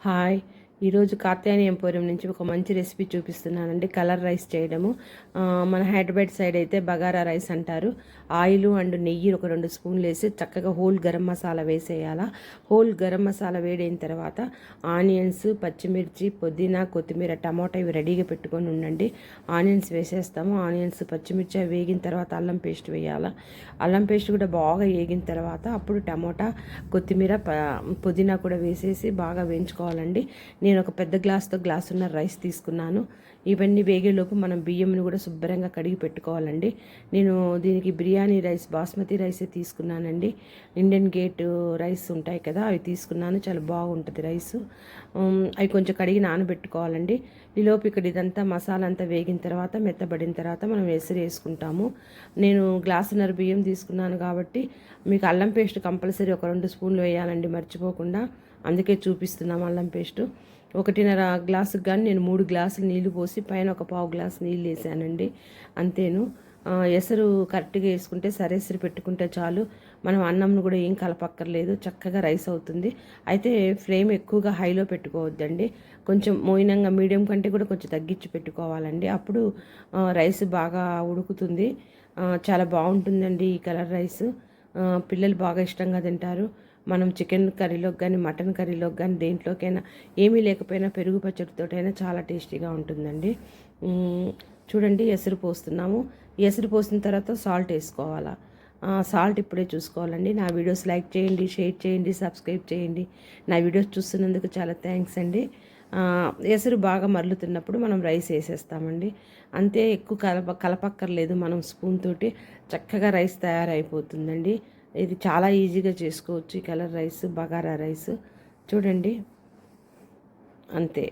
Hi. ఈరోజు Katyayani emporium నుంచి ఒక మంచి రెసిపీ చూపిస్తున్నానండి. కలర్ రైస్ చేయడము. మన హైదరాబాద్ సైడ్ అయితే బగారా రైస్ అంటారు. ఆయిల్ అండ్ నెయ్యి ఒక రెండు స్పూన్లు వేసి చక్కగా హోల్ గరం మసాలా వేసేయాలా. హోల్ గరం మసాలా వేడైన తర్వాత ఆనియన్స్ పచ్చిమిర్చి పుదీనా కొత్తిమీర టమాటా ఇవి రెడీగా పెట్టుకొని ఉండండి. ఆనియన్స్ వేసేస్తాము. ఆనియన్స్ పచ్చిమిర్చి వేగిన తర్వాత అల్లం పేస్ట్ వేయాల. అల్లం పేస్ట్ కూడా బాగా వేగిన తర్వాత అప్పుడు టమోటా కొత్తిమీర పుదీనా కూడా వేసేసి బాగా వేయించుకోవాలండి. నేను ఒక పెద్ద గ్లాస్తో గ్లాసున్న రైస్ తీసుకున్నాను. ఇవన్నీ వేగేలోపు మనం బియ్యంని కూడా శుభ్రంగా కడిగి పెట్టుకోవాలండి. నేను దీనికి బిర్యానీ రైస్ బాస్మతి రైస్ తీసుకున్నానండి. ఇండియన్ గేట్ రైస్ ఉంటాయి కదా అవి తీసుకున్నాను. చాలా బాగుంటుంది రైస్. అవి కొంచెం కడిగి నానబెట్టుకోవాలండి. ఈలోపు ఇక్కడ ఇదంతా మసాలా అంతా వేగిన తర్వాత మెత్తబడిన తర్వాత మనం ఎసురు వేసుకుంటాము. నేను గ్లాసున్నర బియ్యం తీసుకున్నాను కాబట్టి మీకు అల్లం పేస్ట్ కంపల్సరీ ఒక రెండు స్పూన్లు వేయాలండి మర్చిపోకుండా. అందుకే చూపిస్తున్నాం అల్లం పేస్టు. ఒకటిన్నర గ్లాసుకి కానీ నేను మూడు గ్లాసులు నీళ్ళు పోసి పైన ఒక పావు గ్లాసు నీళ్ళు వేసానండి. అంతేను. ఎసరు కరెక్ట్గా వేసుకుంటే సరేసరి పెట్టుకుంటే చాలు. మనం అన్నంను కూడా ఏం కలపక్కర్లేదు. చక్కగా రైస్ అవుతుంది. అయితే ఫ్లేమ్ ఎక్కువగా హైలో పెట్టుకోవద్దండి. కొంచెం మోయినంగా మీడియం కంటే కూడా కొంచెం తగ్గించి పెట్టుకోవాలండి. అప్పుడు రైస్ బాగా ఉడుకుతుంది. చాలా బాగుంటుందండి ఈ కలర్ రైస్. పిల్లలు బాగా ఇష్టంగా తింటారు. మనం చికెన్ కర్రీలోకి కానీ మటన్ కర్రీలోకి కానీ దేంట్లోకైనా ఏమీ లేకపోయినా పెరుగు పచ్చడితోటైనా చాలా టేస్టీగా ఉంటుందండి. చూడండి ఎసురు పోస్తున్నాము. ఎసురు పోసిన తర్వాత సాల్ట్ వేసుకోవాలా? సాల్ట్ ఇప్పుడే చూసుకోవాలండి. నా వీడియోస్ లైక్ చేయండి షేర్ చేయండి సబ్స్క్రైబ్ చేయండి. నా వీడియోస్ చూస్తున్నందుకు చాలా థ్యాంక్స్ అండి. ఎసురు బాగా మరలుతున్నప్పుడు మనం రైస్ వేసేస్తామండి. అంతే ఎక్కువ కలప కలపక్కర్లేదు మనం స్పూన్ తోటి. చక్కగా రైస్ తయారైపోతుందండి. ఇది చాలా ఈజీగా చేసుకోవచ్చు ఈ కలర్ రైస్ బగారా రైస్. చూడండి. అంతే.